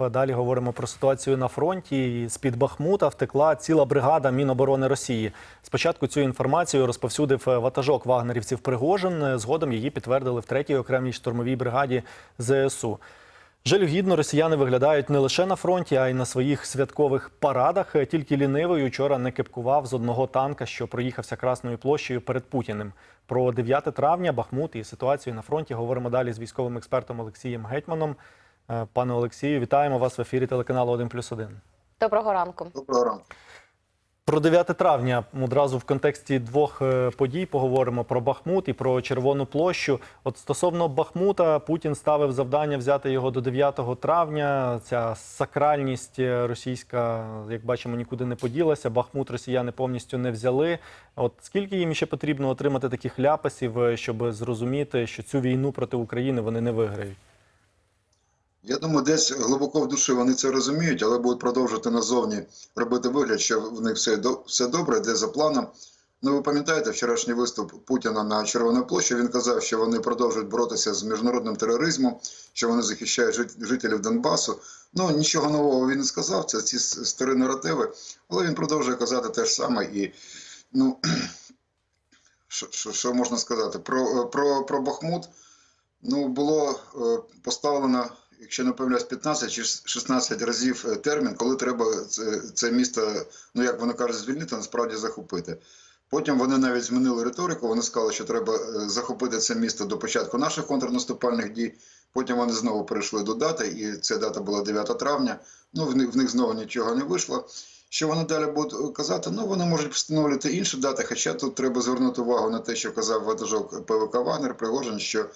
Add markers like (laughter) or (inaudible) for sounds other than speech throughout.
Далі говоримо про ситуацію на фронті. З під Бахмута втекла ціла бригада Міноборони Росії. Спочатку цю інформацію розповсюдив ватажок вагнерівців Пригожин. Згодом її підтвердили в третій окремій штурмовій бригаді ЗСУ. Жалюгідно росіяни виглядають не лише на фронті, а й на своїх святкових парадах. Тільки лінивий учора не кепкував з одного танка, що проїхався Красною площею перед Путіним. Про 9 травня Бахмут і ситуацію на фронті говоримо далі з військовим експертом Олексієм Гетьманом. Е, Пане Олексію, вітаємо вас в ефірі телеканалу 1+,1. Доброго ранку. Доброго ранку. Про 9 травня одразу в контексті двох е, подій поговоримо про Бахмут і про Червону площу. От стосовно Бахмута, Путін ставив завдання взяти його до 9 травня. Ця сакральність е, російська, як бачимо, нікуди не поділася. Бахмут росіяни повністю не взяли. От скільки їм ще потрібно отримати таких ляпасів, е, щоб зрозуміти, що цю війну проти України вони не виграють? Я думаю, десь глибоко в душі вони це розуміють, але будуть продовжувати назовні робити вигляд, що в них все, все добре, де за планом. Ну, ви пам'ятаєте вчорашній виступ Путіна на Червоній площі? Він казав, що вони продовжують боротися з міжнародним тероризмом, що вони захищають жителів Донбасу. Ну, нічого нового він не сказав, це ці старі наративи, але він продовжує казати те ж саме. І, ну, (clears throat) що, що, можна сказати? Про, про, про Бахмут. Ну, було е, поставлено, якщо не помиляюсь, 15 чи 16 разів е, термін, коли треба це, місто, ну як вони кажуть, звільнити, насправді захопити. Потім вони навіть змінили риторику. Вони сказали, що треба е, захопити це місто до початку наших контрнаступальних дій. Потім вони знову перейшли до дати, і ця дата була 9 травня. Ну, в них, в них знову нічого не вийшло. Що вони далі будуть казати? Ну, вони можуть встановлювати інші дати, хоча тут треба звернути увагу на те, що казав ватажок ПВК Вагнер Пригожин, що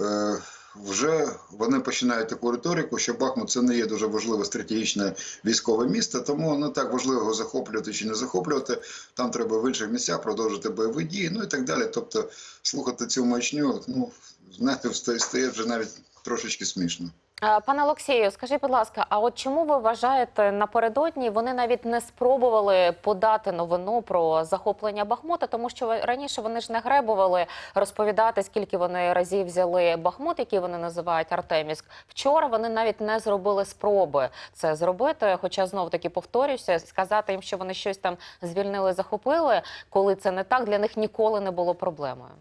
Е, вже вони починають таку риторику, що Бахмут це не є дуже важливе стратегічне військове місто, тому не так важливо його захоплювати чи не захоплювати. Там треба в інших місцях продовжити бойові дії, ну і так далі. Тобто слухати цю маячню, ну знаєте, стає вже навіть трошечки смішно. Е, Пане Олексію, скажіть, будь ласка, а от чому ви вважаєте напередодні вони навіть не спробували подати новину про захоплення Бахмута, тому що раніше вони ж не гребували розповідати, скільки вони разів взяли Бахмут, який вони називають Артемівськ. Вчора вони навіть не зробили спроби це зробити. Хоча знов таки повторюся, сказати їм, що вони щось там звільнили, захопили, коли це не так, для них ніколи не було проблемою.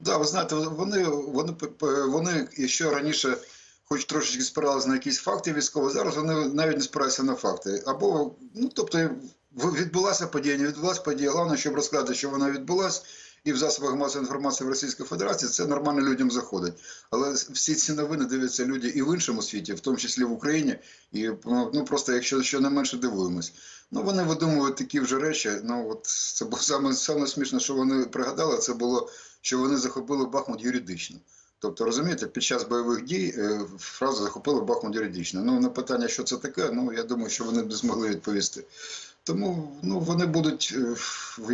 Да, ви знаєте, вони, вони, вони ще раніше, хоч трошечки спиралися на якісь факти військові, зараз вони навіть не спираються на факти. Або, ну тобто, відбулася подія, не відбулася подія. Головне, щоб розказати, що вона відбулася, і в засобах масової інформації в Російській Федерації це нормально людям заходить. Але всі ці новини дивляться люди і в іншому світі, в тому числі в Україні. І ну, ну, просто, якщо що не менше дивуємось. Ну вони видумують такі вже речі. Ну от це було саме, саме смішне, що вони пригадали, це було, що вони захопили Бахмут юридично. Тобто, розумієте, під час бойових дій е, фраза захопили Бахмут юридично. Ну, на питання, що це таке, ну я думаю, що вони б змогли відповісти. Тому ну, вони будуть. е,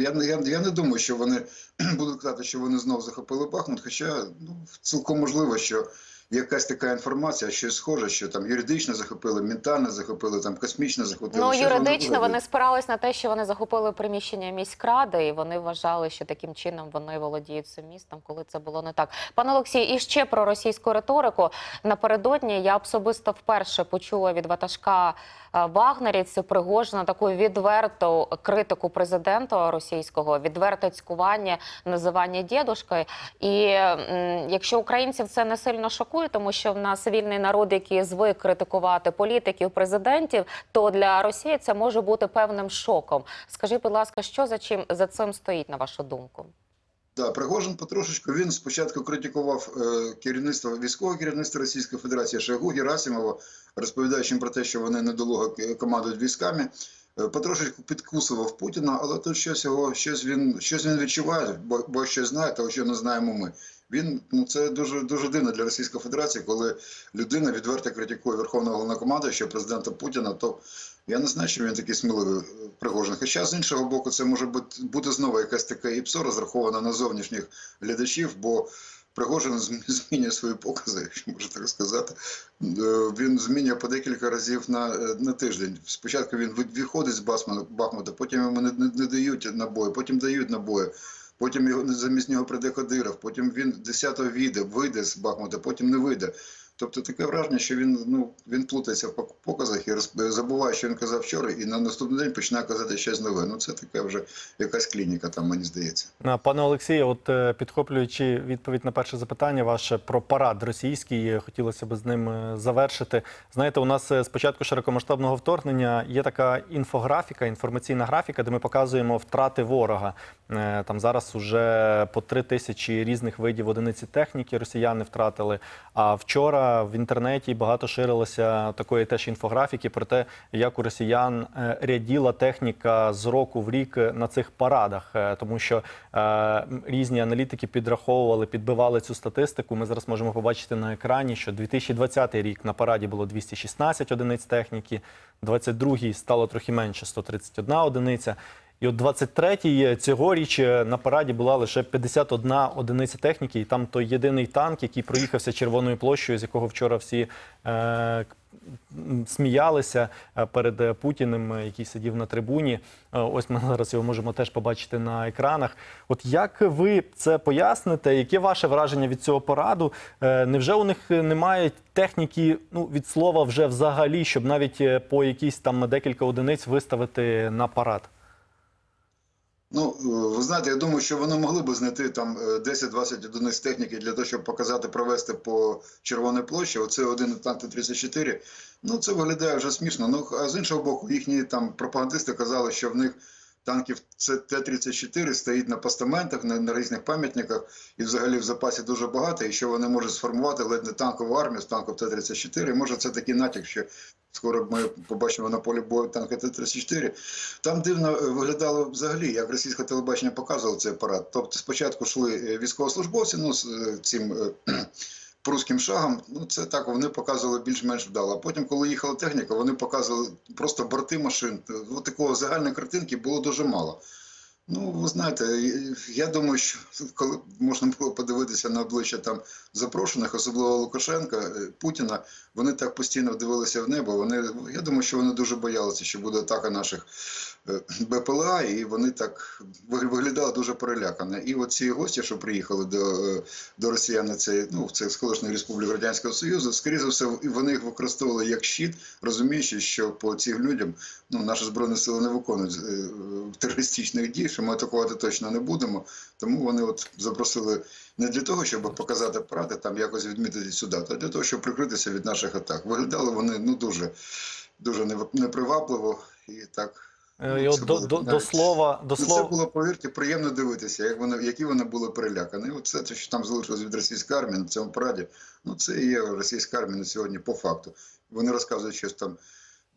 Я, я, я не думаю, що вони (clears throat) будуть казати, що вони знову захопили Бахмут, хоча ну, цілком можливо, що якась така інформація, щось схоже, що там юридично захопили, ментально захопили, там космічно захопили. Ну Що юридично роблять? вони спирались на те, що вони захопили приміщення міськради, і вони вважали, що таким чином вони володіють цим містом, коли це було не так. Пане Олексій, і ще про російську риторику. Напередодні я особисто вперше почула від ватажка е, вагнерівців Пригожина таку відверту критику президента російського, відверте цькування, називання дідушкою. І якщо українців це не сильно шокує, тому що в нас вільний народ, який звик критикувати політиків, президентів, то для Росії це може бути певним шоком. Скажіть, будь ласка, що за чим за цим стоїть на вашу думку? Да, Пригожин потрошечку він спочатку критикував е, керівництво військове керівництво Російської Федерації Шойгу Герасимова, розповідаючи про те, що вони недолуго командують військами. Е, Потрошечку підкусував Путіна, але тут щось його щось він щось він відчуває, бо, бо щось знає, того що не знаємо ми. Він ну це дуже дуже дивно для Російської Федерації, коли людина відверто критикує Верховного Головнокомандуюча президента Путіна. То я не знаю, що він такий сміливий е, Пригожин. Хоча з іншого боку, це може бути бути знову якась така ІПСО розрахована на зовнішніх глядачів, бо Пригожин (laughs) змінює свої покази, якщо можна так сказати. Е, Він змінює по декілька разів на, е, на тиждень. Спочатку він виходить з Бахмута, потім йому не, не, не дають набої, потім дають набої. Потім його замість нього прийде Кадиров, потім він 10-го вийде, вийде з Бахмута, потім не вийде. Тобто таке враження, що він ну він плутається в пок- показах і розп- забуває, що він казав вчора, і на наступний день починає казати щось нове. Ну це така вже якась клініка, там мені здається. Пане Олексію, от е, підхоплюючи відповідь на перше запитання ваше про парад російський, е, хотілося б з ним е, завершити. Знаєте, у нас е, з початку широкомасштабного вторгнення є така інфографіка, інформаційна графіка, де ми показуємо втрати ворога. Е, Там зараз уже по три тисячі різних видів одиниці техніки росіяни втратили. А вчора в інтернеті багато ширилося такої теж інфографіки про те, як у росіян е, ряділа техніка з року в рік на цих парадах, Е, тому що е, різні аналітики підраховували, підбивали цю статистику. Ми зараз можемо побачити на екрані, що 2020 рік на параді було 216 одиниць техніки, 22-й стало трохи менше 131 одиниця. І от 23-й цьогоріч е, на параді була лише 51 одиниця техніки, і там той єдиний танк, який проїхався червоною площею, з якого вчора всі е, сміялися е, перед е, Путіним, е, який сидів на трибуні. Е, Ось ми зараз його можемо теж побачити на екранах. От як ви це поясните? Яке ваше враження від цього параду? Е, Невже у них немає техніки ну, від слова вже взагалі, щоб навіть е, по якісь там декілька одиниць виставити на парад? Ну, е, ви знаєте, я думаю, що вони могли б знайти там е, 10-20 одиниць техніки для того, щоб показати, провести по Червоній площі. Оце один танк Т-34. Ну, це виглядає вже смішно. Ну, а з іншого боку, їхні там пропагандисти казали, що в них танків це Т-34 стоїть на постаментах, на, на різних пам'ятниках, і взагалі в запасі дуже багато, і що вони можуть сформувати ледь не танкову армію з танків Т-34. І може це такий натяк, що скоро ми побачимо на полі бою танки Т-34. Там дивно е, виглядало взагалі, як російське телебачення показувало цей парад. Тобто спочатку йшли е, військовослужбовці ну, з е, цим (clears throat) прусським шагом, ну це так вони показували більш-менш вдало. А потім, коли їхала техніка, вони показували просто борти машин. Ось такого загальної картинки було дуже мало. Ну, ви знаєте, я думаю, що коли можна було подивитися на обличчя там запрошених, особливо Лукашенка, е, Путіна, вони так постійно дивилися в небо. Вони, я думаю, що вони дуже боялися, що буде атака наших е, БПЛА, і вони так виглядали дуже перелякано. І оці гості, що приїхали до, е, до росіян ну, в цих колишніх республік Радянського Союзу, скоріше все, вони їх використовували як щит, розуміючи, що по цим людям ну, наші збройні сили не виконують терористичних дій, що ми атакувати точно не будемо. Тому вони от запросили не для того, щоб показати правди, там якось відмітити сюди, а для того, щоб прикритися від наших атак. Виглядали вони ну дуже, дуже непривабливо і так. Е, І Ну, от це до, було до, до слова, до Ну, це було, повірте, приємно дивитися, як вони, які вони були перелякані. І от це, те, що там залишилось від російської армії на цьому параді, ну це і є російська армія на сьогодні по факту. Вони розказують щось там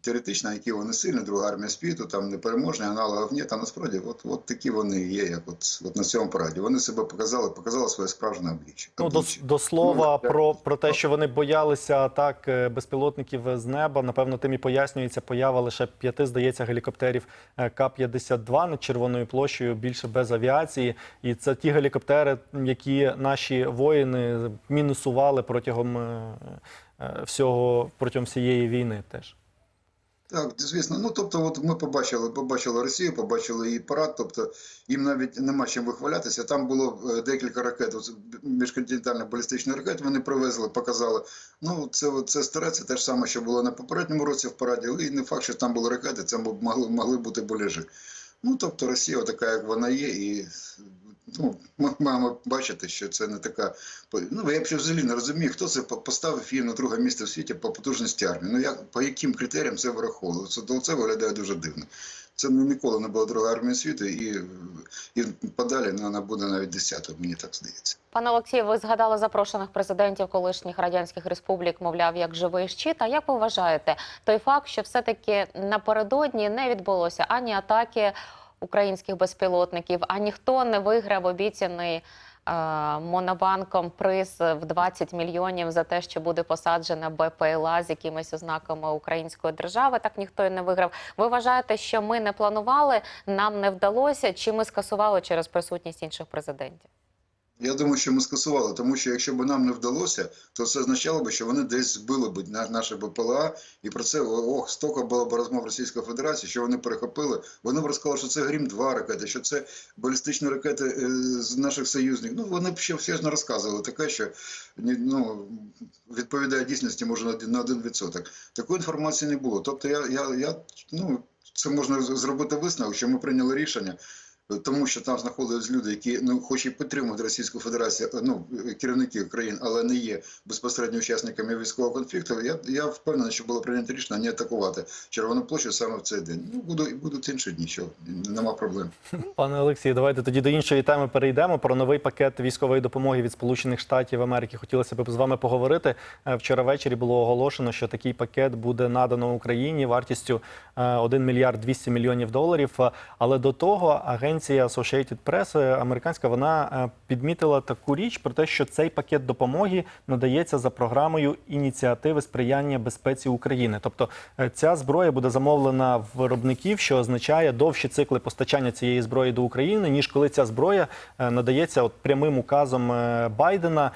теоретично, які вони сильні, друга армія світу, там непереможні, аналогів ні, та насправді от, от такі вони є, як от, от на цьому параді. Вони себе показали, показали своє справжнє обличчя. Ну, до, до слова Ну, про, про те, що вони боялися атак е, безпілотників з неба. Напевно, тим і пояснюється поява лише п'яти, здається, гелікоптерів е, К-52 над Червоною площею, більше без авіації. І це ті гелікоптери, які наші воїни мінусували протягом е, всього протягом всієї війни. Теж Так, звісно. Ну тобто, от ми побачили, побачили Росію, побачили її парад. Тобто їм навіть нема чим вихвалятися. Там було е, декілька ракет, міжконтинентальних балістичних ракет. Вони привезли, показали. Ну це це старе, це те ж саме, що було на попередньому році в параді. І не факт, що там були ракети, це могли, могли бути болежі. Ну тобто Росія така, як вона є, і ну, ми маємо бачити, що це не така. Ну я б взагалі не розумію, хто це по- поставив її на друге місце в світі по потужності армії. Ну як по яким критеріям це враховувало? Це це виглядає дуже дивно. Це ну, ніколи не була друга армія світу, і, і подалі ну, вона буде навіть десятою, мені так здається. Пане Олексію, ви згадали запрошених президентів колишніх радянських республік, мовляв, як живий щит. А як ви вважаєте, той факт, що все-таки напередодні не відбулося ані атаки українських безпілотників, а ніхто не виграв обіцяний е, монобанком приз в 20 мільйонів за те, що буде посаджена БПЛА з якимись ознаками української держави. Так ніхто і не виграв. Ви вважаєте, що ми не планували, нам не вдалося, чи ми скасували через присутність інших президентів? Я думаю, що ми скасували, тому що якщо б нам не вдалося, то це означало б, що вони десь збили б на- наше БПЛА, і про це ох, стільки було б розмов Російської Федерації, що вони перехопили. Вони б розказали, що це грім 2 ракети, що це балістичні ракети е, з наших союзників. Ну вони б ще все ж не розказували. Таке, що ну, відповідає дійсності може на один- відсоток. Такої інформації не було. Тобто, я, я, я ну це можна зробити висновок, що ми прийняли рішення. Тому що там знаходились люди, які ну хоч і підтримують Російську Федерацію, ну керівники країн, але не є безпосередньо учасниками військового конфлікту. Я я впевнений, що було прийнято рішення не атакувати Червону площу саме в цей день. Ну буду будуть інші дні, що нема проблем. Пане Олексію, давайте тоді до іншої теми перейдемо. Про новий пакет військової допомоги від Сполучених Штатів Америки. Хотілося б з вами поговорити. Е, Вчора ввечері було оголошено, що такий пакет буде надано Україні вартістю е, 1 мільярд 200 мільйонів доларів. Е, Але до того агенція Associated Press, е, американська, вона е, підмітила таку річ про те, що цей пакет допомоги надається за програмою ініціативи сприяння безпеці України. Тобто е, ця зброя буде замовлена в виробників, що означає довші цикли постачання цієї зброї до України, ніж коли ця зброя надається от прямим указом Байдена.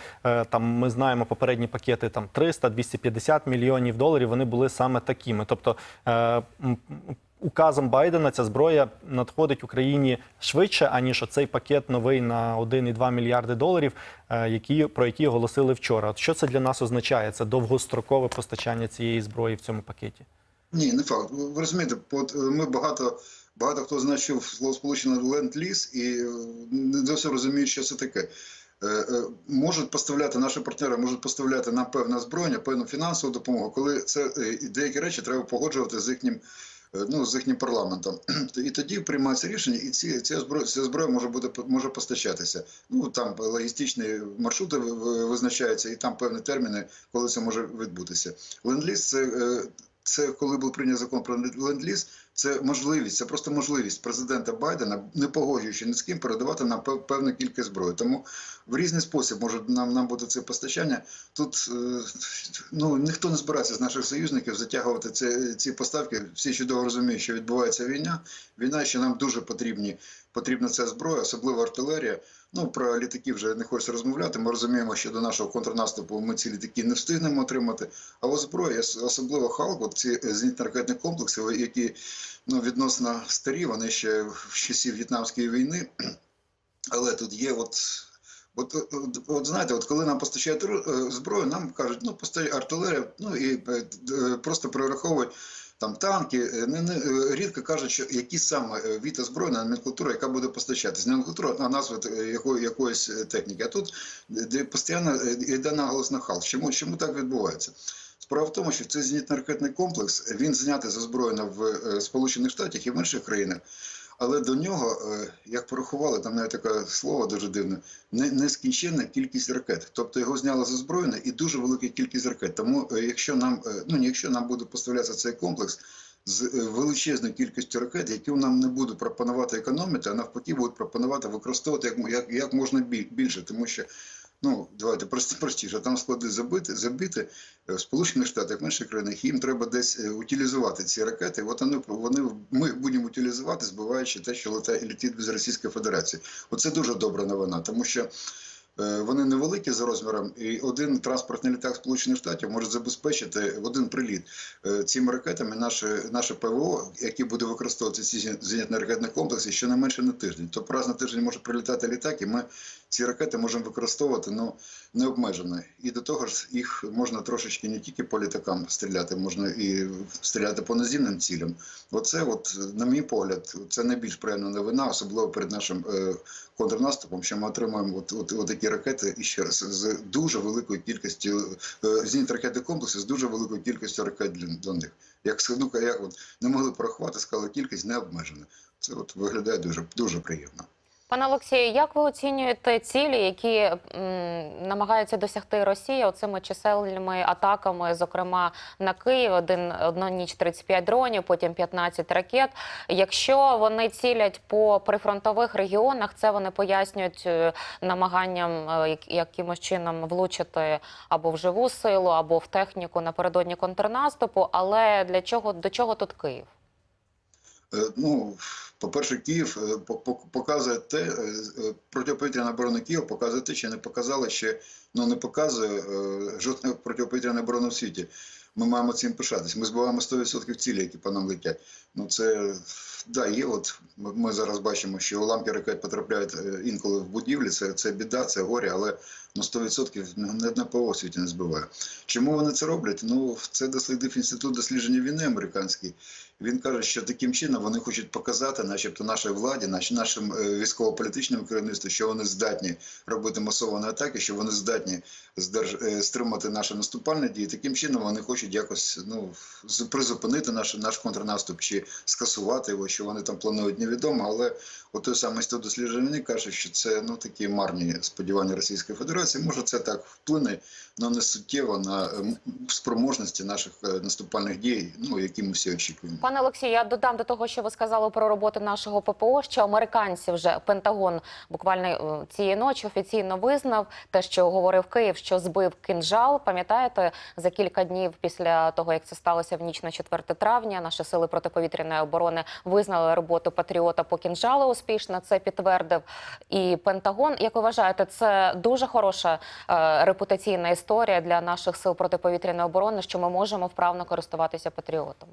Там ми знаємо попередні пакети там 300-250 мільйонів доларів. Вони були саме такими. Тобто указом Байдена ця зброя надходить Україні швидше, аніж оцей пакет новий на 1,2 мільярди доларів, е, які про які оголосили вчора. От що це для нас означає? Це довгострокове постачання цієї зброї в цьому пакеті. Ні, не факт. Ви розумієте, е, ми багато. Багато хто знає, що словосполучення ленд-ліз і е, не досі розуміють, що це таке. Можуть поставляти наші партнери, можуть поставляти нам певне озброєння, певну фінансову допомогу, коли це деякі речі треба погоджувати з їхнім. Е, Ну, з їхнім парламентом. (clears throat) І тоді приймається рішення, і ці, ця зброя, ця зброя може бути може постачатися. Ну там логістичні маршрути ви- ви- визначаються, і там певні терміни, коли це може відбутися. Ленд-ліз це, е, це коли був прийнятий закон про ленд-ліз, це можливість, це просто можливість президента Байдена, не погоджуючи ні з ким, передавати нам пев- певну кількість зброї. Тому в різний спосіб може нам, нам бути це постачання. Тут е, ну ніхто не збирається з наших союзників затягувати ці, ці поставки. Всі чудово розуміють, що відбувається війна. Війна, що нам дуже потрібні, потрібна ця зброя, особливо артилерія. Ну про літаки вже не хочеться розмовляти. Ми розуміємо, що до нашого контрнаступу ми ці літаки не встигнемо отримати. А от зброя, особливо Халк, ці зенітно-ракетні комплекси, які ну, відносно старі, вони ще в часів В'єтнамської війни. (clears throat) Але тут є от. От, от, от знаєте, от коли нам постачають е, зброю, нам кажуть, ну постачає артилерія, ну і е, просто перераховують там танки. е, Не, не, е, рідко кажуть, що які саме е, від номенклатура, яка буде постачатись. Номенклатура, а назва е, якої, якоїсь е, техніки. А тут постійно е, йде наголос на хал. Чому, чому так відбувається? Справа в тому, що цей зенітно-ракетний комплекс він знятий з озброєння в е, Сполучених Штатах і в інших країнах. Але до нього, е, як порахували, там навіть таке слово дуже дивне, нескінченна кількість ракет. Тобто його зняли з озброєння і дуже велика кількість ракет. Тому е, якщо нам, ну якщо нам буде поставлятися цей комплекс з величезною кількістю ракет, які нам не будуть пропонувати економити, а навпаки будуть пропонувати використовувати як, як, як можна більше, тому що. Ну, давайте прості (laughs) простіше. Там склади забити, забити е, в Сполучених Штатах, в інших країнах, їм треба десь е, утилізувати ці ракети. От вони, вони ми будемо утилізувати, збиваючи те, що летить без Російської Федерації. Оце дуже добра новина, тому що вони невеликі за розміром, і один транспортний літак Сполучених Штатів може забезпечити в один приліт е, цими ракетами наше, наше ПВО, яке буде використовувати ці зенітно-ракетні комплекси, щонайменше на тиждень. Тобто раз на тиждень може прилітати літак, і ми ці ракети можемо використовувати ну, необмежено. І до того ж, їх можна трошечки не тільки по літакам стріляти, можна і стріляти по наземним цілям. Оце, от, на мій погляд, це найбільш приємна новина, особливо перед нашим е, контрнаступом, що ми отримаємо от, от, от такі ракети і ще раз з дуже великою кількістю е, зенітно-ракетних комплексів з дуже великою кількістю ракет для, для них. Як ну, як от не могли порахувати, сказали, кількість не обмежена. Це от виглядає дуже дуже приємно. Пане Олексію, як ви оцінюєте цілі, які м, намагаються досягти Росія оцими чисельними атаками, зокрема на Київ, один одну ніч 35 дронів, потім 15 ракет. Якщо вони цілять по прифронтових регіонах, це вони пояснюють е, намаганням е, як- якимось чином влучити або в живу силу, або в техніку напередодні контрнаступу. Але для чого до чого тут Київ? Е, Ну, по-перше, Київ е, по- по- показує те, е, протиповітряна оборона Києва показує те, що не показала ще, ну не показує жодна протиповітряна оборона в світі. Ми маємо цим пишатись. Ми збиваємо 100% цілі, які по нам летять. Ну це да, є. От ми, зараз бачимо, що уламки ракет потрапляють інколи в будівлі. Це, це біда, це горе, але ну 100% не одна ПО в світі не збиває. Чому вони це роблять? Ну це дослідив інститут дослідження війни американський. Він каже, що таким чином вони хочуть показати, начебто, нашій владі, наш- нашим е, військово-політичним керівництву, що вони здатні робити масовані атаки, що вони здатні е, стримати наші наступальні дії. Таким чином вони хочуть якось ну призупинити наш, наш контрнаступ чи скасувати його, що вони там планують, невідомо. Але от той самий інститут дослідження війни каже, що це ну такі марні сподівання Російської Федерації. Може, це так вплине, але не суттєво на е, спроможності наших е, наступальних дій, ну які ми всі очікуємо. Пане Олексію, я додам до того, що ви сказали про роботу нашого ППО, що американці вже Пентагон буквально е, цієї ночі офіційно визнав те, що говорив Київ, що збив кинжал. Пам'ятаєте, за кілька днів після того, як це сталося в ніч на 4 травня, наші сили протиповітряної оборони визнали роботу патріота по кінжалу успішно. Це підтвердив і Пентагон. Як ви вважаєте, це дуже хороша е, репутаційна історія для наших сил протиповітряної оборони, що ми можемо вправно користуватися патріотом.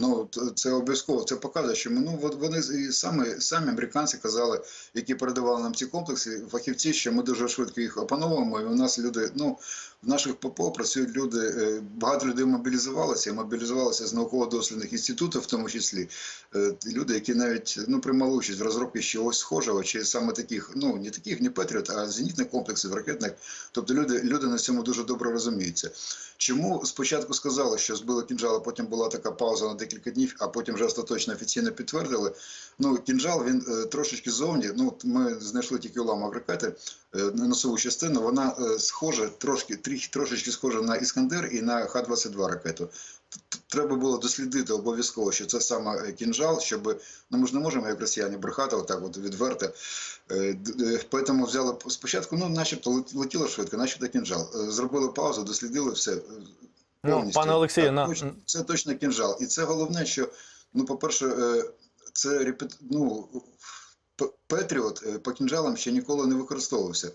Ну т- це обов'язково це показує, що ми ну вони і самі американці казали, які передавали нам ці комплекси, фахівці, що ми дуже швидко їх опановуємо. І у нас люди, ну в наших ППО працюють люди. е, Багато людей мобілізувалося, і мобілізувалися з науково-дослідних інститутів, в тому числі Е, люди, які навіть ну приймали участь в розробці чогось схожого, чи саме таких, ну не таких, не Петріот, а зенітних комплексів ракетних. Тобто люди, люди на цьому дуже добре розуміються. Чому спочатку сказали, що збили кінжал, а потім була така пауза на декілька днів, а потім вже остаточно офіційно підтвердили. Ну, кінжал він е, трошечки зовні. Ну, ми знайшли тільки уламок ракети, носову частину. Вона схожа, трошки трошечки схожа на Іскандер і на Х-22 ракету. Треба було дослідити обов'язково, що це саме е, кінжал, щоб ну ми ж не можемо як росіяни брехати, отак от відверто. Е, е, Поэтому взяли спочатку, ну, начебто летіло швидко, начебто кінжал. Зробили паузу, дослідили все. Ну, повністю. пане Олексію, Так, на- точно, це точно кінжал. І це головне, що, ну, по-перше, це репет... ну, Петріот по кінжалам ще ніколи не використовувався.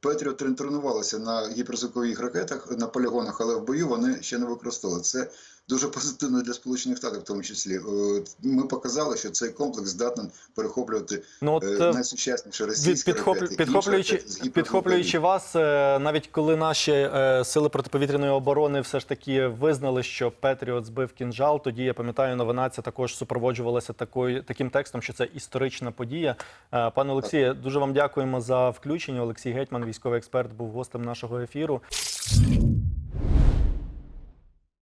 Петріот трен- тренувалися на гіперзвукових ракетах, на полігонах, але в бою вони ще не використовували. Це дуже позитивно для Сполучених Штатів, в тому числі. Е, Ми показали, що цей комплекс здатний перехоплювати Ну, от, е, е, найсучасніші російські підхоплю, ракети. підхоплюючи, ракети підхоплюючи вас, навіть коли наші сили протиповітряної оборони все ж таки визнали, що Петріот збив кінжал, тоді я пам'ятаю, новина ця також супроводжувалася такою таким текстом, що це історична подія. Пане Олексію, дуже вам дякуємо за включення. Олексій Гетьман, військовий експерт, був гостем нашого ефіру.